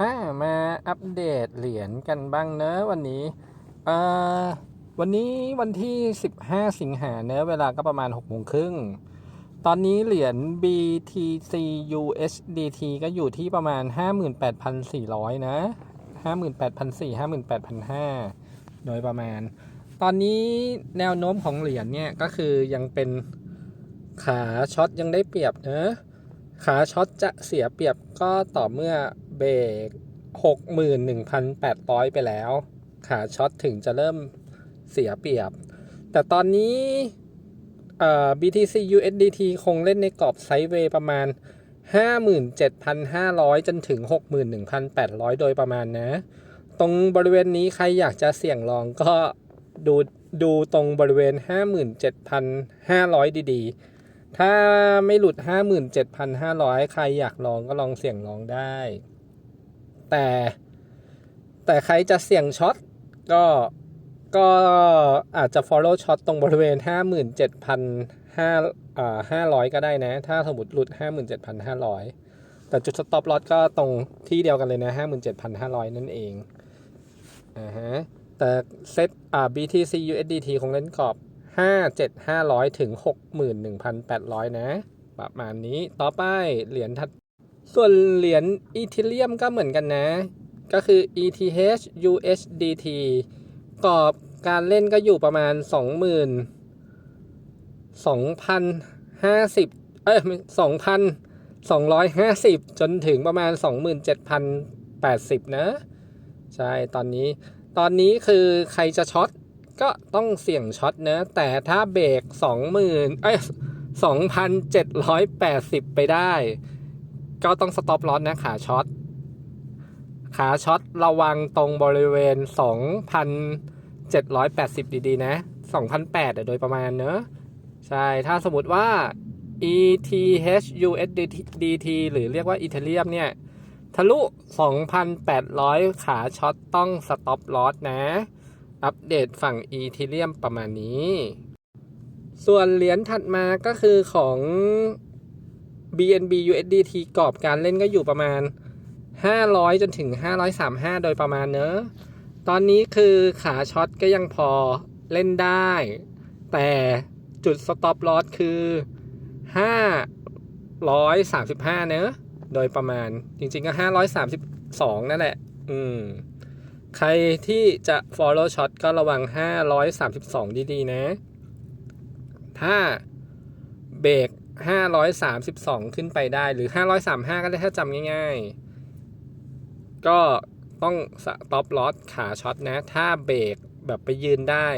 อ่ามาอัปเดตเหรียญกันบ้างเนอะวันนี้อ่อวันนี้วันที่ 15 สิงหาเนอะเวลาก็ประมาณ6โมงครึ่งตอนนี้เหรียญ BTC USDT ก็อยู่ที่ประมาณ 58,400 นะ 58,400 58,500 โดยประมาณ ตอนนี้แนวโน้มของเหรียญเนี่ยก็คือยังเป็นขาช็อตยังได้เปรียบเนอะขาช็อตจะเสียเปรียบก็ต่อเมื่อ เบรก61,800 ไปแล้ว ขาช็อตถึงจะเริ่มเสียเปรียบ แต่ตอนนี้ BTC USDT คงเล่นในกรอบไซด์เวย์ประมาณ 57,500 จนถึง 61,800 โดยประมาณนะ ตรงบริเวณนี้ใครอยากจะเสี่ยงลองก็ดูดูตรงบริเวณ 57,500 ดีๆ ถ้าไม่หลุด 57,500 ใครอยากลองก็ลองเสี่ยงลองได้ แต่แต่ใครจะเสี่ยงช็อตก็ก็อาจจะ follow ช็อตตรงบริเวณ 57,500อ่า500 ก็ได้นะ ถ้าสมมติหลุด 57,500 แต่จุด stop loss ก็ตรงที่เดียวกันเลยนะ 57,500 นั่นเองอ่าฮะแต่เซตอ่า BTC USDT คงเล่นกรอบ 57,500 ถึง 61,800 นะ ประมาณนี้ต่อไปเหรียญถัด ส่วนเหรียญอีเทเรียมก็เหมือนกันนะ ก็คือ ETH USDT กรอบการเล่นก็อยู่ประมาณ 20,000 2,050 เอ้ย2,250 จนถึงประมาณ 27,080 นะ ใช่ตอนนี้ ตอนนี้คือใครจะช็อตก็ต้องเสี่ยงช็อตนะ แต่ถ้าเบรก 20,000 เอ้ย 2,780 ไปได้ ก็ต้องสต็อปลอสนะขาช็อต ขาช็อตระวังตรงบริเวณ 2,780 ดีๆ นะ 2,008อโดยประมาณเนอะใช่ ถ้าสมมติว่า ETH USDT หรือเรียกว่า Ethereum เนี่ย ทะลุ 2,800 ขาช็อตต้องสต็อปลอสนะ อัปเดตฝั่ง Ethereum ประมาณนี้ ส่วนเหรียญถัดมาก็คือของ BNB USDT กรอบการเล่นก็อยู่ประมาณ 500 จนถึง 535 โดยประมาณเนอะ ตอนนี้คือขาช็อตก็ยังพอเล่นได้ แต่จุด stop loss คือ 535 เนอะ โดยประมาณจริงๆก็ 532 นั่นแหละ อืม ใครที่จะ follow shot ก็ระวัง 532 ดีๆ นะ ถ้าเบรก 532 ขึ้นไปได้หรือ 535 ก็ได้ถ้าจำง่าย ๆ ก็ต้องสต็อปลอสขาช็อตนะ ถ้าเบรกแบบไปยืนได้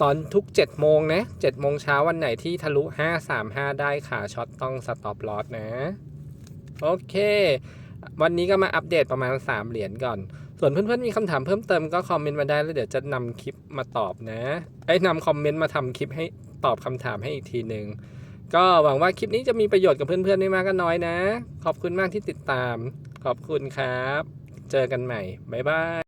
ตอนทุก 7 โมงนะ 7 โมงเช้าวันไหนที่ทะลุ 535 ได้ขาช็อตต้องสต็อปลอสนะ โอเค วันนี้ก็มาอัปเดตประมาณ 3 เหรียญก่อน ส่วนเพื่อนๆมีคำถามเพิ่มเติมก็คอมเมนต์มาได้แล้วเดี๋ยวจะนำคลิปมาตอบนะไอ้นำคอมเมนต์มาทำคลิปให้ตอบคำถามให้อีกทีหนึ่ง ก็หวังว่าคลิปนี้จะมีประโยชน์กับเพื่อนๆไม่มากก็น้อยนะ ขอบคุณมากที่ติดตาม ขอบคุณครับ เจอกันใหม่ บ๊ายบาย